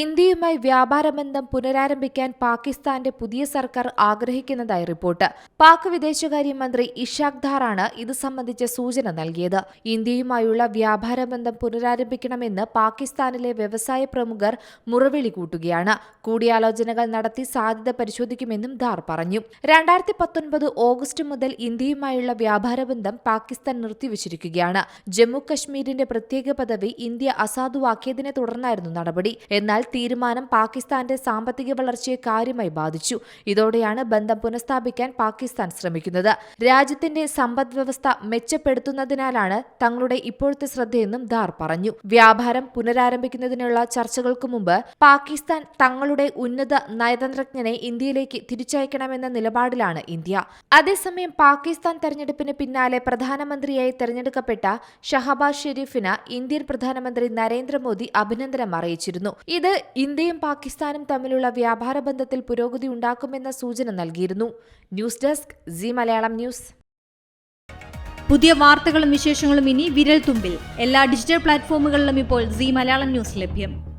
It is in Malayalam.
ഇന്ത്യയുമായി വ്യാപാര ബന്ധം പുനരാരംഭിക്കാൻ പാകിസ്ഥാന്റെ പുതിയ സർക്കാർ ആഗ്രഹിക്കുന്നതായി റിപ്പോർട്ട്. പാക് വിദേശകാര്യമന്ത്രി ഇഷാഖ് ധാറാണ് ഇത് സംബന്ധിച്ച സൂചന നൽകിയത്. ഇന്ത്യയുമായുള്ള വ്യാപാര ബന്ധം പുനരാരംഭിക്കണമെന്ന് പാകിസ്ഥാനിലെ വ്യവസായ പ്രമുഖർ മുറവിളി കൂട്ടുകയാണ്. കൂടിയാലോചനകൾ നടത്തി സാധ്യത പരിശോധിക്കുമെന്നും ധാർ പറഞ്ഞു. രണ്ടായിരത്തി പത്തൊൻപത് ഓഗസ്റ്റ് മുതൽ ഇന്ത്യയുമായുള്ള വ്യാപാര ബന്ധം പാകിസ്ഥാൻ നിർത്തിവച്ചിരിക്കുകയാണ്. ജമ്മു കശ്മീരിന്റെ പ്രത്യേക പദവി ഇന്ത്യ അസാധുവാക്കിയതിനെ തുടർന്നായിരുന്നു നടപടി. എന്നാൽ തീരുമാനം പാകിസ്ഥാന്റെ സാമ്പത്തിക വളർച്ചയെ കാര്യമായി ബാധിച്ചു. ഇതോടെയാണ് ബന്ധം പുനഃസ്ഥാപിക്കാൻ പാകിസ്ഥാൻ ശ്രമിക്കുന്നത്. രാജ്യത്തിന്റെ സമ്പദ്വ്യവസ്ഥ മെച്ചപ്പെടുത്തുന്നതിനാലാണ് തങ്ങളുടെ ഇപ്പോഴത്തെ ശ്രദ്ധയെന്നും ദാർ പറഞ്ഞു. വ്യാപാരം പുനരാരംഭിക്കുന്നതിനുള്ള ചർച്ചകൾക്ക് മുമ്പ് പാകിസ്ഥാൻ തങ്ങളുടെ ഉന്നത നയതന്ത്രജ്ഞനെ ഇന്ത്യയിലേക്ക് തിരിച്ചയക്കണമെന്ന നിലപാടിലാണ് ഇന്ത്യ. അതേസമയം പാകിസ്ഥാൻ തെരഞ്ഞെടുപ്പിന് പിന്നാലെ പ്രധാനമന്ത്രിയായി തെരഞ്ഞെടുക്കപ്പെട്ട ഷഹബാസ് ഷെരീഫിന് ഇന്ത്യൻ പ്രധാനമന്ത്രി നരേന്ദ്രമോദി അഭിനന്ദനം അറിയിച്ചിരുന്നു. ഇത് ഇന്ത്യയും പാകിസ്ഥാനും തമ്മിലുള്ള വ്യാപാര ബന്ധത്തിൽ പുരോഗതി ഉണ്ടാക്കുമെന്ന സൂചന നൽകിയിരുന്നു. News desk Zee Malayalam news. പുതിയ വാർത്തകളും വിശേഷങ്ങളും ഇനി വിരൽ തുമ്പിൽ എല്ലാ ഡിജിറ്റൽ പ്ലാറ്റ്ഫോമുകളിലും ഇപ്പോൾ സി മലയാളം ന്യൂസ് ലഭ്യം.